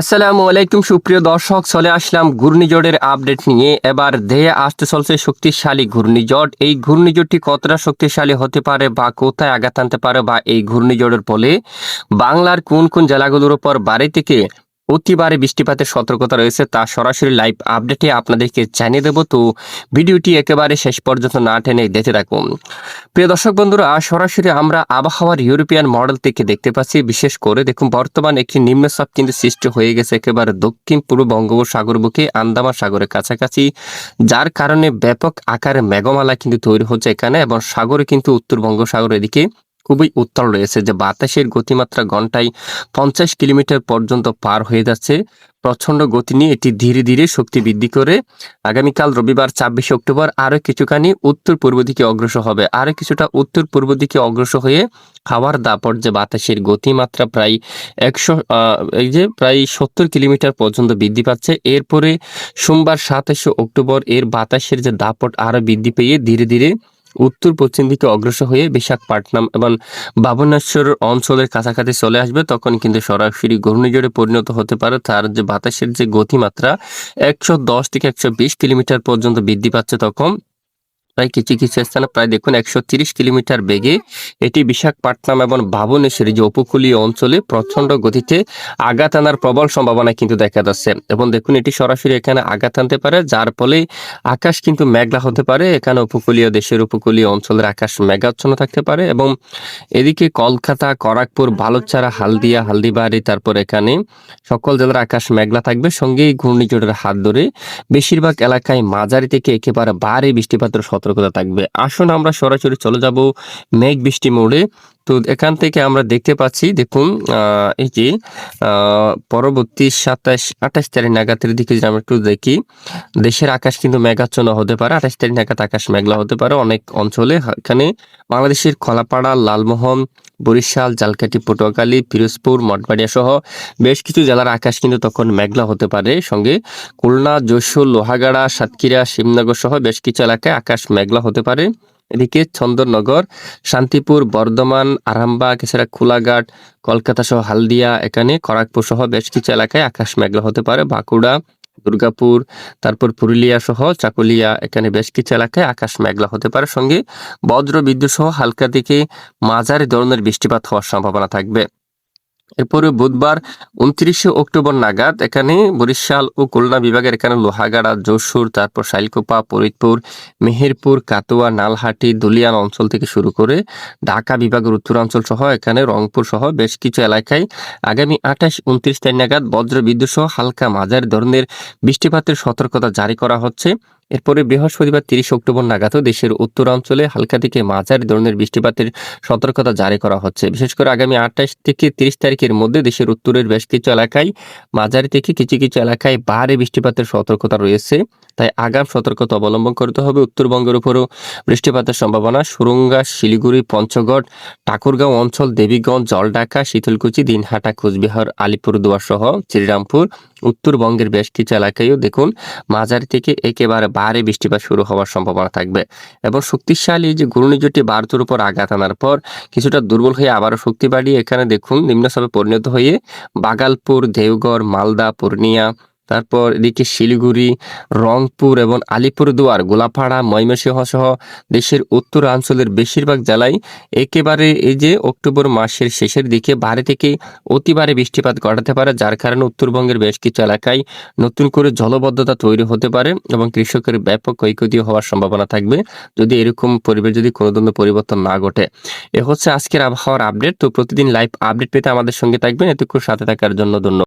আসসালামু আলাইকুম, সুপ্রিয় দর্শক, চলে আসলাম ঘূর্ণিঝড়ের আপডেট নিয়ে। এবার দেহে আসতে চলছে শক্তিশালী ঘূর্ণিঝড়। এই ঘূর্ণিঝড়টি কতটা শক্তিশালী হতে পারে বা কোথায় আঘাত আনতে পারে বা এই ঘূর্ণিঝড়ের ফলে বাংলার কোন কোন জেলাগুলোর উপর বাড়ি থেকে অতিবারে বৃষ্টিপাতের সতর্কতা রয়েছে, তা সরাসরি লাইভ আপডেটে আপনাদেরকে জানিয়ে দেবো। তো ভিডিওটি একেবারে শেষ পর্যন্ত না টেনে দেখে রাখুন প্রিয় দর্শক বন্ধুরা, সরাসরি আমরা আবহাওয়ার ইউরোপিয়ান মডেল থেকে দেখতে পাচ্ছি। বিশেষ করে দেখুন, বর্তমান একটি নিম্নচাপ কিন্তু সৃষ্টি হয়ে গেছে একেবারে দক্ষিণ পূর্ব বঙ্গোপসাগর বুকে আন্দামান সাগরের কাছাকাছি, যার কারণে ব্যাপক আকারে মেঘমালা কিন্তু তৈরি হচ্ছে এখানে এবং সাগরে কিন্তু উত্তর বঙ্গোসাগর এদিকে খুবই উত্তল রয়েছে যে বাতাসের গতিমাত্রা ঘন্টায় পঞ্চাশ কিলোমিটার পর্যন্ত পার হয়ে যাচ্ছে। প্রচণ্ড গতি নিয়ে এটি ধীরে ধীরে শক্তি বৃদ্ধি করে আগামীকাল রবিবার ছাব্বিশে অক্টোবর আরও কিছুখানি উত্তর পূর্ব দিকে অগ্রসর হবে। আরও কিছুটা উত্তর পূর্ব দিকে অগ্রসর হয়ে খাওয়ার দাপট যে বাতাসের গতিমাত্রা প্রায় একশো এই যে প্রায় সত্তর কিলোমিটার পর্যন্ত বৃদ্ধি পাচ্ছে। এরপরে সোমবার সাতাশে অক্টোবর এর বাতাসের যে দাপট আরও বৃদ্ধি পেয়ে ধীরে ধীরে উত্তর পশ্চিম দিকে অগ্রসর হয়ে বিশাখাপট্টনম এবং বাবনেশ্বর অঞ্চলের কাছাকাছি চলে আসবে। তখন কিন্তু সরাসরি ঘূর্ণিঝড়ে পরিণত হতে পারে। তার যে বাতাসের যে গতিমাত্রা একশো দশ থেকে একশো বিশ কিলোমিটার পর্যন্ত বৃদ্ধি পাচ্ছে তখন। প্রায় কিছু স্থানে প্রায় দেখুন একশো কিলোমিটার বেগে এটি বিশাখাপট্টনম এবং ভাবনেশ্বর যে উপকূলীয় অঞ্চলে প্রচণ্ড গতিতে আঘাত আনার প্রবল সম্ভাবনা কিন্তু দেখা যাচ্ছে। এবং দেখুন এটি সরাসরি এখানে আঘাত আনতে পারে, যার ফলে আকাশ কিন্তু মেঘলা হতে পারে। এখানে উপকূলীয় দেশের উপকূলীয় অঞ্চলের আকাশ মেঘাচ্ছন্ন থাকতে পারে এবং এদিকে কলকাতা, করাকপুর বালুচারা হালদিয়া, হালদিবাড়ি, তারপর এখানে সকল জেলার আকাশ মেঘলা থাকবে। সঙ্গে এই ঘূর্ণিঝড়ের হাত ধরে বেশিরভাগ এলাকায় মাঝারি থেকে একেবারে ভারী বৃষ্টিপাতের সতর্কতা থাকবে। আসুন আমরা সরাসরি চলে যাব মেঘ বৃষ্টি মোড়ে। তো এখান থেকে আমরা দেখতে পাচ্ছি, দেখুন এই যে পরবর্তী সাতাশ আঠাশ তারিখ নাগাদের দিকে যদি আমরা একটু দেখি, দেশের আকাশ কিন্তু মেঘাচ্ছন্ন হতে পারে। আঠাশ তারিখ নাগাদ আকাশ মেঘলা হতে পারে অনেক অঞ্চলে। এখানে বাংলাদেশের খলাপাড়া, লালমোহন, বরিশাল, জালকাঠি, পটুয়াখালী, পিরোজপুর, মঠবাড়িয়া সহ বেশ কিছু জেলার আকাশ কিন্তু তখন মেঘলা হতে পারে। সঙ্গে খুলনা, যশোর, লোহাগাড়া, সাতক্ষীরা, শিবনগর সহ বেশ কিছু এলাকায় আকাশ মেঘলা হতে পারে। এদিকে চন্দননগর, শান্তিপুর, বর্ধমান, আরামবাগ, এছাড়া খোলাঘাট, কলকাতা সহ হালদিয়া, এখানে খড়াকপুর সহ বেশ কিছু এলাকায় আকাশ মেঘলা হতে পারে। বাঁকুড়া, দুর্গাপুর, তারপর পুরুলিয়া সহ চাকুলিয়া, এখানে বেশ কিছু এলাকায় আকাশ মেঘলা হতে পারে। সঙ্গে বজ্র বিদ্যুৎ সহ হালকা দিকে মাঝারি ধরনের বৃষ্টিপাত হওয়ার সম্ভাবনা থাকবে। এরপরে বুধবার উনত্রিশে অক্টোবর নাগাদ এখানে বরিশাল ও খুলনা বিভাগের এখানে লোহাগাড়া, যশোর, তারপর শাইলকোপা, ফরিদপুর, মেহেরপুর, কাটোয়া, নালহাটি, দুলিয়ান অঞ্চল থেকে শুরু করে ঢাকা বিভাগের উত্তরাঞ্চল সহ এখানে রংপুর সহ বেশ কিছু এলাকায় আগামী আঠাশ উনত্রিশ তারিখ নাগাদ বজ্র বিদ্যুৎ সহ হালকা মাঝারি ধরনের বৃষ্টিপাতের সতর্কতা জারি করা হচ্ছে। এরপরে বৃহস্পতিবার তিরিশ অক্টোবর নাগাদও দেশের উত্তরাঞ্চলে হালকা থেকে মাঝারি ধরনের বৃষ্টিপাতের সতর্কতা জারি করা হচ্ছে। বিশেষ করে আগামী আঠাশ থেকে তিরিশ তারিখের মধ্যে দেশের উত্তরের বেশ কিছু এলাকায় মাঝারি থেকে কিছু কিছু এলাকায় ভারী বৃষ্টিপাতের সতর্কতা রয়েছে। তাই আগাম সতর্কতা অবলম্বন করতে হবে উত্তরবঙ্গের উপরও। বৃষ্টিপাতের সম্ভাবনা সুরঙ্গা, শিলিগুড়ি, পঞ্চগড়, ঠাকুরগাঁও অঞ্চল, দেবীগঞ্জ, জলঢাকা, শীতলকুচি, দিনহাটা, কোচবিহার, আলিপুরদুয়ার সহ শ্রীরামপুর উত্তরবঙ্গের বেশ কিছু এলাকায়ও দেখুন মাঝারি থেকে একেবারে ভারী বৃষ্টিপাত শুরু হওয়ার সম্ভাবনা থাকবে। এবং শক্তিশালী যে ঘূর্ণিঝড়টি ভারতের উপর আঘাত আনার পর কিছুটা দুর্বল হয়ে আবারও শক্তি বাড়িয়ে এখানে দেখুন নিম্নচাপে পরিণত হয়ে বাগালপুর দেওগড় মালদা, পূর্ণিয়া তারপর এদিকে শিলিগুড়ি, রংপুর এবং আলিপুরদুয়ার গোলাপাড়া, ময়মনসিংহ সহ দেশের উত্তরাঞ্চলের বেশিরভাগ জেলায় একেবারে এই যে অক্টোবর মাসের শেষের দিকে ভারী থেকে অতিবারে বৃষ্টিপাত ঘটাতে পারে, যার কারণে উত্তরবঙ্গের বেশ কিছু এলাকায় নতুন করে জলবদ্ধতা তৈরি হতে পারে এবং কৃষকের ব্যাপক ক্ষয়ক্ষতি হওয়ার সম্ভাবনা থাকবে যদি এরকম পরিবেশ, যদি কোনো ধরনের পরিবর্তন না ঘটে। এ হচ্ছে আজকের আবহাওয়ার আপডেট। তো প্রতিদিন লাইভ আপডেট পেতে আমাদের সঙ্গে থাকবেন। এতক্ষণ সাথে থাকার জন্য ধন্যবাদ।